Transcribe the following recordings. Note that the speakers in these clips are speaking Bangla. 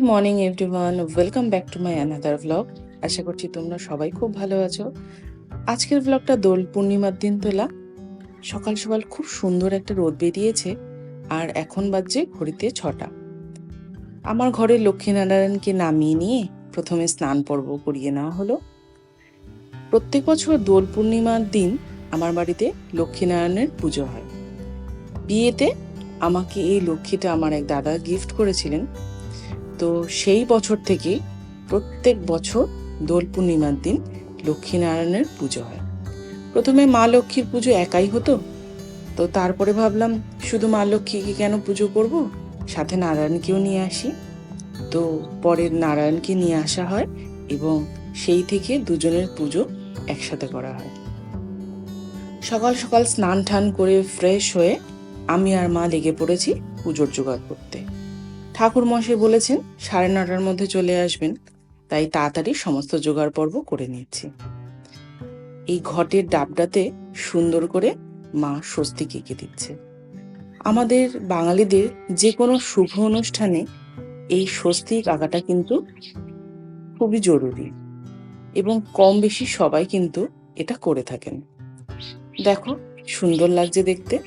Good morning everyone welcome back to my another vlog আশা করছি তোমরা সবাই খুব ভালো আছো। আজকের ব্লগটা দোল পূর্ণিমার দিন তোলা সকাল সকাল খুব সুন্দর একটা রোদ বেরিয়েছে, আর এখন বাজছে ঘড়িতে ছটা। আমার ঘরে লক্ষ্মীনারায়ণকে নামিয়ে নিয়ে প্রথমে স্নান পর্ব করিয়ে নেওয়া হলো। প্রত্যেক বছর দোল পূর্ণিমার দিন আমার বাড়িতে লক্ষ্মীনারায়ণের পুজো হয়। বিয়েতে আমাকে এই লক্ষ্মীটা আমার এক দাদা গিফট করেছিলেন। তো সেই বছর থেকে প্রত্যেক বছর দোল পূর্ণিমার দিন লক্ষ্মীনারায়ণের পুজো হয়। প্রথমে মা লক্ষ্মীর পুজো একাই হতো, তো তারপরে ভাবলাম শুধু মা লক্ষ্মীকে কেন পুজো করব? সাথে নারায়ণকেও নিয়ে আসি। তো পরে নারায়ণকে নিয়ে আসা হয় এবং সেই থেকে দুজনের পুজো একসাথে করা হয়। সকাল সকাল স্নান টান করে ফ্রেশ হয়ে আমি আর মা লেগে পড়েছি পুজোর জোগাড় করতে। ঠাকুর মশাই বলেছেন, সাড়ে নটার মধ্যে চলে আসবেন। তাই তাড়াতাড়ি সমস্ত জোগাড় পর্ব করে নিচ্ছি। এই ঘটের ডাবটাতে সুন্দর করে মা স্বস্তি এঁকে দিচ্ছে। আমাদের বাঙালিদের যে কোনো শুভ অনুষ্ঠানে এই স্বস্তিক আঁকাটা কিন্তু খুবই জরুরি এবং কম বেশি সবাই কিন্তু এটা করে থাকেন। দেখো, সুন্দর লাগছে দেখতে।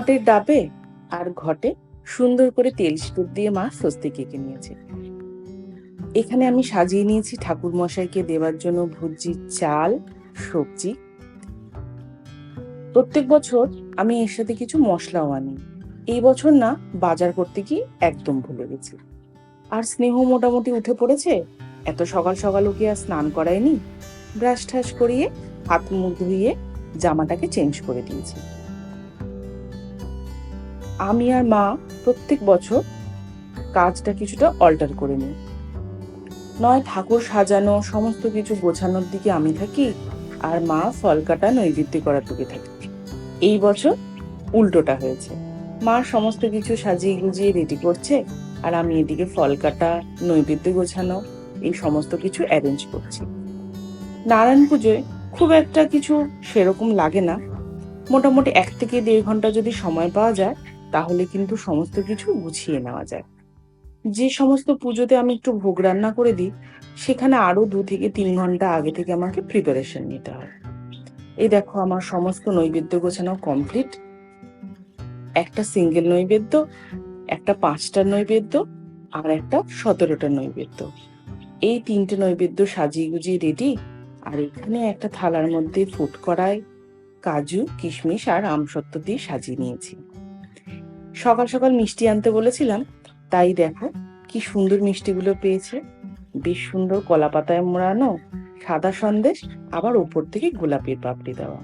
ঘটের ডাবে আর ঘটে সুন্দর করে তেল সিঁদুর দিয়ে মা স্বস্তি এঁকে নিয়েছে। এখানে আমি সাজিয়ে নিয়েছি ঠাকুর মশাইকে দেওয়ার জন্য ভুজি চাল, সবজি। প্রত্যেক বছর আমি এর সাথে কিছু মশলাও আনি। এই বছর না, বাজার করতে গিয়ে একদম ভুলে গেছি। আর স্নেহ মোটামুটি উঠে পড়েছে। এত সকাল সকাল ওকে আর স্নান করায়নি। ব্রাশ ঠাস করিয়ে হাত মুখ ধুইয়ে জামাটাকে চেঞ্জ করে দিয়েছি। আমি আর মা প্রত্যেক বছর কাজটা কিছুটা অল্টার করে নিই। নয়, ঠাকুর সাজানো, সমস্ত কিছু গোছানোর দিকে আমি থাকি আর মা ফল কাটা, নৈবেদ্য করার দিকে থাকে। এই বছর উল্টোটা হয়েছে। মা সমস্ত কিছু সাজিয়ে গুজিয়ে রেডি করছে আর আমি এদিকে ফল কাটা, নৈবেদ্য গোছানো, এই সমস্ত কিছু অ্যারেঞ্জ করছি। নারায়ণ পুজোয় খুব একটা কিছু সেরকম লাগে না। মোটামুটি এক থেকে দেড় ঘণ্টা যদি সময় পাওয়া যায় তাহলে কিন্তু সমস্ত কিছু গুছিয়ে নেওয়া যায়। যে সমস্ত পুজোতে আমি একটু ভোগ রান্না করে দিই, সেখানে আরও দু থেকে তিন ঘণ্টা আগে থেকে আমাকে প্রিপারেশন নিতে হয়। এই দেখো আমার সমস্ত নৈবেদ্য গোছানো কমপ্লিট একটা সিঙ্গেল নৈবেদ্য, একটা পাঁচটার নৈবেদ্য, আর একটা সতেরোটা নৈবেদ্য। এই তিনটে নৈবেদ্য সাজিয়ে গুজিয়ে রেডি আর এখানে একটা থালার মধ্যে ফুট করায় কাজু, কিশমিশ আর আমসত্ত্ব দিয়ে সাজিয়ে নিয়েছি। সকাল সকাল মিষ্টি আনতে বলেছিলাম, তাই দেখো কি সুন্দর মিষ্টিগুলো পেয়েছে। বেশ সুন্দর কলা পাতায় মোড়ানো, সাদা সন্দেশ, আবার ওপর থেকে গোলাপের পাপড়ি দেওয়া।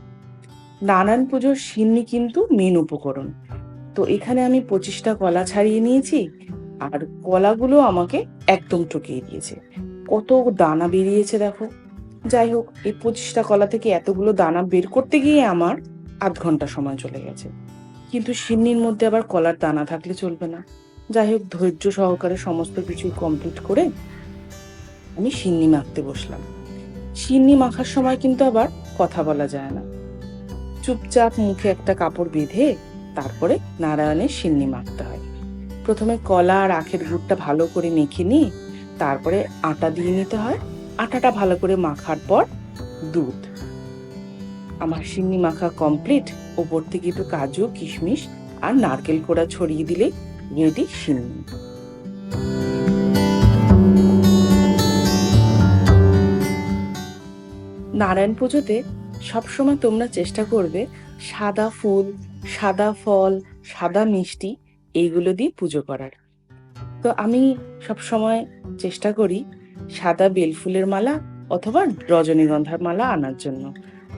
নানান পুজোর সিন্নি কিন্তু মেন উপকরণ। তো এখানে আমি পঁচিশটা কলা ছাড়িয়ে নিয়েছি, আর কলাগুলো আমাকে একদম টকিয়ে দিয়েছে। কত দানা বেরিয়েছে দেখো। যাই হোক, এই পঁচিশটা কলা থেকে এতগুলো দানা বের করতে গিয়ে আমার আধ ঘণ্টা সময় চলে গেছে। কিন্তু সিন্নির মধ্যে আবার কলার দানা থাকলে চলবে না। যাই হোক, ধৈর্য সহকারে সমস্ত কিছু কমপ্লিট করে আমি সিন্নি মাখতে বসলাম। সিন্নি মাখার সময় কিন্তু আবার কথা বলা যায় না। চুপচাপ মুখে একটা কাপড় বেঁধে তারপরে নারায়ণের সিন্নি মাখতে হয়। প্রথমে কলা আর আখের গুড়টা ভালো করে মেখে নিয়ে তারপরে আটা দিয়ে নিতে হয়। আটাটা ভালো করে মাখার পর দুধ। আমার সিন্নি মাখা কমপ্লিট ওপর থেকে একটু কাজু, কিশমিশ আর নারকেল কোড়া ছড়িয়ে দিলে রেডি সিন্নি নারায়ণ পুজোতে সবসময় তোমরা চেষ্টা করবে সাদা ফুল, সাদা ফল, সাদা মিষ্টি এইগুলো দিয়ে পুজো করার। তো আমি সব সময় চেষ্টা করি সাদা বেলফুলের মালা অথবা রজনীগন্ধার মালা আনার জন্য।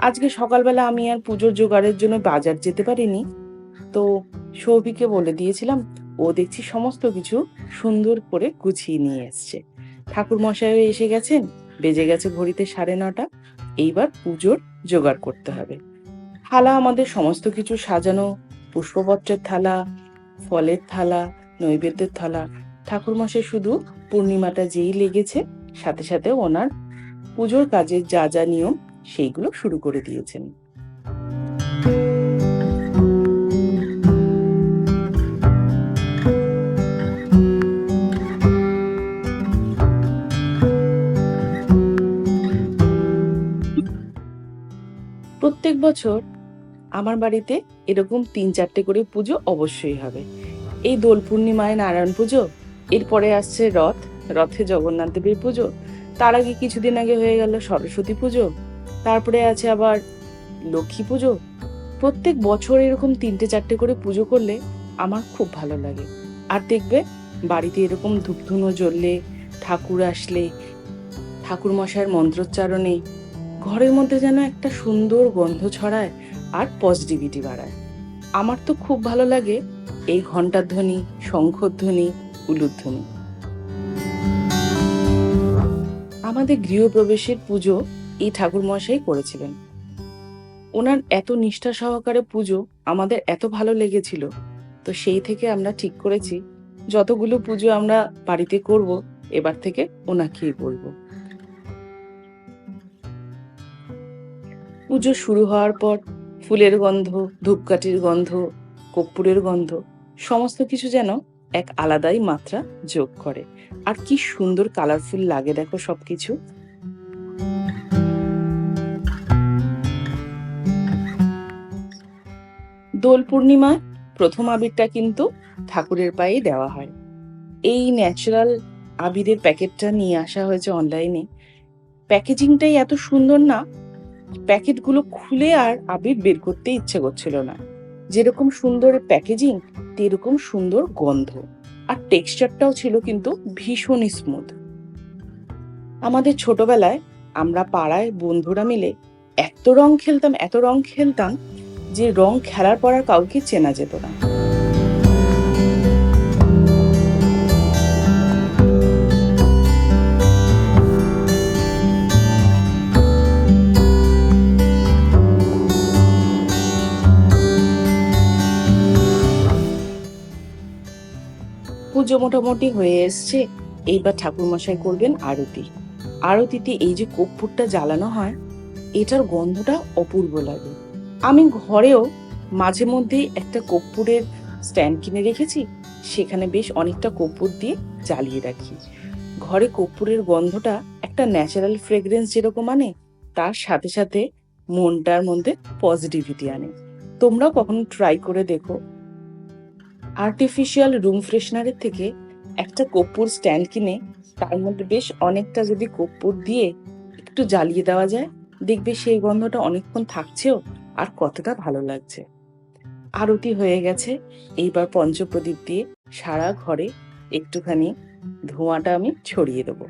আজকে সকালবেলা আমি আর পুজোর জোগাড়ের জন্য বাজার যেতে পারিনি। তো সৌভিকে বলে দিয়েছিলাম, ও দেখছি সমস্ত কিছু সুন্দর করে গুছিয়ে নিয়ে এসছে। ঠাকুর মশাইও এসে গেছেন, বেজে গেছে ঘড়িতে সাড়ে নটা, এইবার পুজোর জোগাড় করতে হবে। থালা আমাদের সমস্ত কিছু সাজানো, পুষ্পপত্রের থালা, ফলের থালা, নৈবেদ্যের থালা। ঠাকুরমশাই শুধু পূর্ণিমাটা যেই লেগেছে, সাথে সাথে ওনার পুজোর কাজের যা যা নিয়ম সেইগুলো শুরু করে দিয়েছেন। প্রত্যেক বছর আমার বাড়িতে এরকম তিন চারটে করে পুজো অবশ্যই হবে। এই দোল পূর্ণিমায় নারায়ণ পুজো, এরপরে আসছে রথ, রথে জগন্নাথ দেবের পুজো, তার আগে কিছুদিন আগে হয়ে গেল সরস্বতী পুজো তারপরে আছে আবার লক্ষ্মী পুজো। প্রত্যেক বছর এরকম তিনটে চারটে করে পুজো করলে আমার খুব ভালো লাগে। আর দেখবে, বাড়িতে এরকম ধূপধুনো জ্বললে, ঠাকুর আসলে ঠাকুর মশাইয়ের মন্ত্রোচ্চারণে ঘরের মধ্যে যেন একটা সুন্দর গন্ধ ছড়ায় আর পজিটিভিটি বাড়ায়। আমার তো খুব ভালো লাগে এই ঘণ্টার ধ্বনি শঙ্খধ্বনি উলুধ্বনি আমাদের গৃহপ্রবেশের পুজো এই ঠাকুর মশাই করেছিলেন। ওনার এত নিষ্ঠা সহকারে পুজো আমাদের এত ভালো লেগেছিল, তো সেই থেকে আমরা ঠিক করেছি, যতগুলো পুজো আমরা বাড়িতে করব, এবার থেকে ওনাকেই বলব পুজো শুরু হওয়ার পর ফুলের গন্ধ, ধূপকাঠির গন্ধ, কর্পূরের গন্ধ, সমস্ত কিছু যেন এক আলাদাই মাত্রা যোগ করে। আর কি সুন্দর কালারফুল লাগে দেখো সবকিছু। দোল পূর্ণিমায় প্রথম আবিরটা কিন্তু ঠাকুরের পায়ে দেওয়া হয়। এই ন্যাচারাল আবিরের প্যাকেটটা নিয়ে আসা হয়েছে অনলাইনে প্যাকেজিংটাই এত সুন্দর না, প্যাকেটগুলো খুলে আর আবির বের করতে ইচ্ছে করছিল না। যেরকম সুন্দর প্যাকেজিং, তেরকম সুন্দর গন্ধ। আর টেক্সচারটাও ছিল কিন্তু ভীষণ স্মুথ আমাদের ছোটবেলায় আমরা পাড়ায় বন্ধুরা মিলে এত রং খেলতাম, এত রং খেলতাম যে রং খেলার পর আর কাউকে চেনা যেত না। পুজো মোটামুটি হয়ে এসছে। এইবার ঠাকুরমশাই করবেন আরতি। আরতিতে এই যে কর্পূরটা জ্বালানো হয়, এটার গন্ধটা অপূর্ব লাগে। আমি ঘরেও মাঝে মধ্যেই একটা কর্পূরের স্ট্যান্ড কিনে রেখেছি। সেখানে বেশ অনেকটা কর্পূর দিয়ে জ্বালিয়ে রাখি। ঘরে কর্পূরের গন্ধটা একটা ন্যাচারাল ফ্রেগ্রেন্স যেরকম আনে, তার সাথে সাথে মনটার মধ্যে পজিটিভিটি আনে। তোমরাও কখনো ট্রাই করে দেখো। আর্টিফিশিয়াল রুম ফ্রেশনারের থেকে একটা কর্পূর স্ট্যান্ড কিনে, তার মধ্যে বেশ অনেকটা যদি কর্পূর দিয়ে একটু জ্বালিয়ে দেওয়া যায়, দেখবে সেই গন্ধটা অনেকক্ষণ থাকছেও আর কতটা ভালো লাগছে। আরতি হয়ে গেছে। এইবার পঞ্চপ্রদীপ দিয়ে সারা ঘরে একটুখানি ধোঁয়াটা আমি ছড়িয়ে দেবো।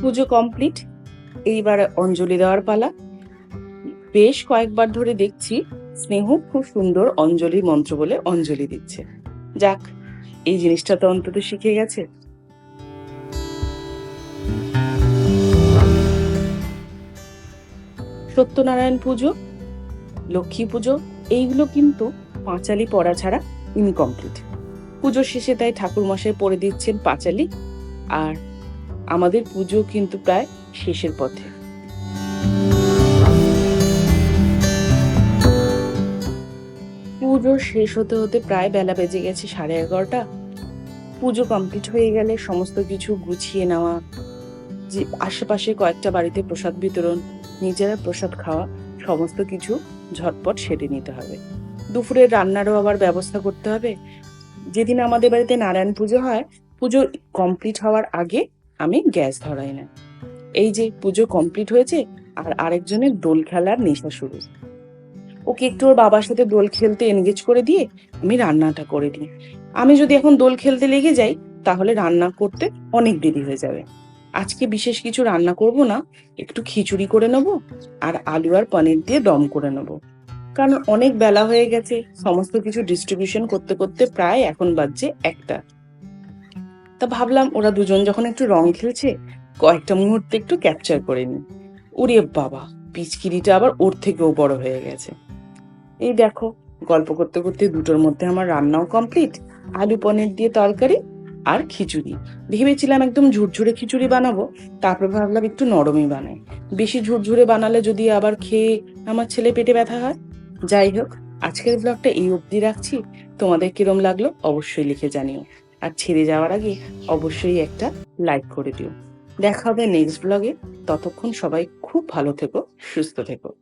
পুজো কমপ্লিট। এইবার অঞ্জলি দেওয়ার পালা। বেশ কয়েকবার ধরে দেখছি স্নেহ খুব সুন্দর অঞ্জলি মন্ত্র বলে অঞ্জলি দিচ্ছে। যাক, এই জিনিসটা তো অন্তত শিখে গেছে। সত্যনারায়ণ পুজো, লক্ষ্মী পুজো, এইগুলো কিন্তু পাঁচালি পড়া ছাড়া ইনকমপ্লিট পুজো শেষে তাই ঠাকুর মশাই পড়ে দিচ্ছেন পাঁচালি, আর আমাদের পুজো কিন্তু প্রায় শেষের পথে। পুজো শেষ হতে হতে প্রায় বেলা বেজে গেছে সাড়ে এগারোটা। পুজো কমপ্লিট হয়ে গেলে সমস্ত কিছু গুছিয়ে নেওয়া, যে আশেপাশে কয়েকটা বাড়িতে প্রসাদ বিতরণ, নিজেরা প্রসাদ খাওয়া, সমস্ত কিছু ঝটপট সেরে নিতে হবে। দুপুরের রান্নারও আবার ব্যবস্থা করতে হবে। যেদিন আমাদের বাড়িতে নারায়ণ পুজো হয়, পুজো কমপ্লিট হওয়ার আগে আমি গ্যাস ধরাই না এই যে পুজো কমপ্লিট হয়েছে, আর আরেকজনের দোল খেলার নেশা শুরু। ওকে একটু ওর বাবার সাথে দোল খেলতে এনগেজ করে দিয়ে আমি রান্নাটা করে দিই। আমি যদি এখন দোল খেলতে লেগে যাই, তাহলে রান্না করতে অনেক দেরি হয়ে যাবে। আজকে বিশেষ কিছু রান্না করব না, একটু খিচুড়ি করে নেব আর আলু আর পনির দিয়ে দম করে নেব। কারণ অনেক বেলা হয়ে গেছে, সমস্ত কিছু ডিস্ট্রিবিউশন করতে করতে প্রায় এখন বাজছে একটা। তা ভাবলাম ওরা দুজন যখন একটু রং খেলছে, কয়েকটা মুহূর্তে একটু ক্যাপচার করে নি উড়িয়ে বাবা, পিচকিরিটা আবার ওর থেকেও বড় হয়ে গেছে। এই দেখো, গল্প করতে করতে দুটোর মধ্যে আমার রান্নাও কমপ্লিট আলু পনির দিয়ে তরকারি আর খিচুড়ি। ভেবেছিলাম একদম ঝুরঝুরে খিচুড়ি বানাবো, তারপর ভাবলাম একটু নরমই বানাই। বেশি ঝুরঝুরে বানালে যদি আবার খেয়ে আমার ছেলে পেটে ব্যথা হয়? যাই হোক, আজকের ব্লগটা এই অবধি রাখছি। তোমাদের কিরম লাগল অবশ্যই লিখে জানিও। আর ছেড়ে যাওয়ার আগে অবশ্যই একটা লাইক করে দিও। দেখা হবে নেক্সট ব্লগে ততক্ষণ সবাই খুব ভালো থেকো, সুস্থ থেকো।